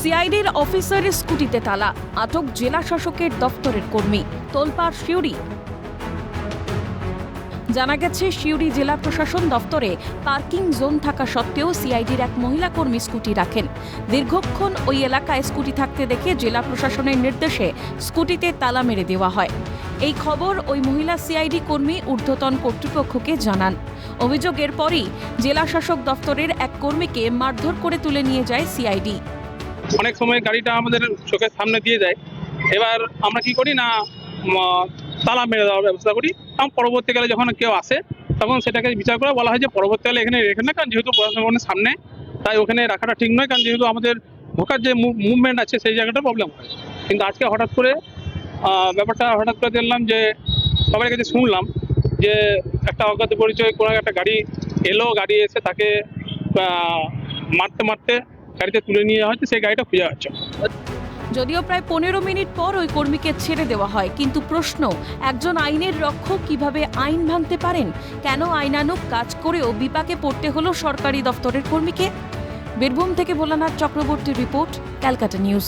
সিআইডির অফিসারের স্কুটিতে তালা। আটক জেলা শাসকের দফতরের কর্মী। তোলপাড় শিউরি জানা গেছে শিউরি জেলা প্রশাসন দফতরে পার্কিং জোন থাকা সত্ত্বেও সিআইডির এক মহিলা কর্মী স্কুটি রাখেন। দীর্ঘক্ষণ ওই এলাকায় স্কুটি থাকতে দেখে জেলা প্রশাসনের নির্দেশে স্কুটিতে তালা মেরে দেওয়া হয়। এই খবর ওই মহিলা সিআইডি কর্মী ঊর্ধ্বতন কর্তৃপক্ষকে জানান। অভিযোগের পরই জেলা শাসক দফতরের এক কর্মীকে মারধর করে তুলে নিয়ে যায় সিআইডি। অনেক সময় গাড়িটা আমাদের চোখের সামনে দিয়ে যায়। এবার আমরা কি করি না তালা মেরে দেওয়ার ব্যবস্থা করি। এবং পরবর্তীকালে যখন কেউ আসে, তখন সেটাকে বিচার করে বলা হয় যে পরবর্তীকালে এখানে রেখে না, কারণ যেহেতু প্রশাসনের সামনে, তাই ওখানে রাখাটা ঠিক নয়। কারণ যেহেতু আমাদের ঢোকার যে মুভমেন্ট আছে, সেই জায়গাটা প্রবলেম হয়। কিন্তু আজকে হঠাৎ করে ব্যাপারটা হঠাৎ করে দেখলাম যে, সবার কাছে শুনলাম যে একটা অজ্ঞাত পরিচয়, কোনো একটা গাড়ি এলো, গাড়ি এসে তাকে মারতে মারতে গাড়িতে তুলে নিয়ে হচ্ছে, সেই গাড়িটা খুঁজে যাচ্ছে যদিও প্রায় পনেরো মিনিট পর ওই কর্মীকে ছেড়ে দেওয়া হয়, কিন্তু প্রশ্ন, একজন আইনের রক্ষক কীভাবে আইন ভাঙতে পারেন? কেন আইনানুক কাজ করেও বিপাকে পড়তে হলো সরকারি দফতরের কর্মীকে? বীরভূম থেকে ভোলানাথ চক্রবর্তীর রিপোর্ট, ক্যালকাটা নিউজ।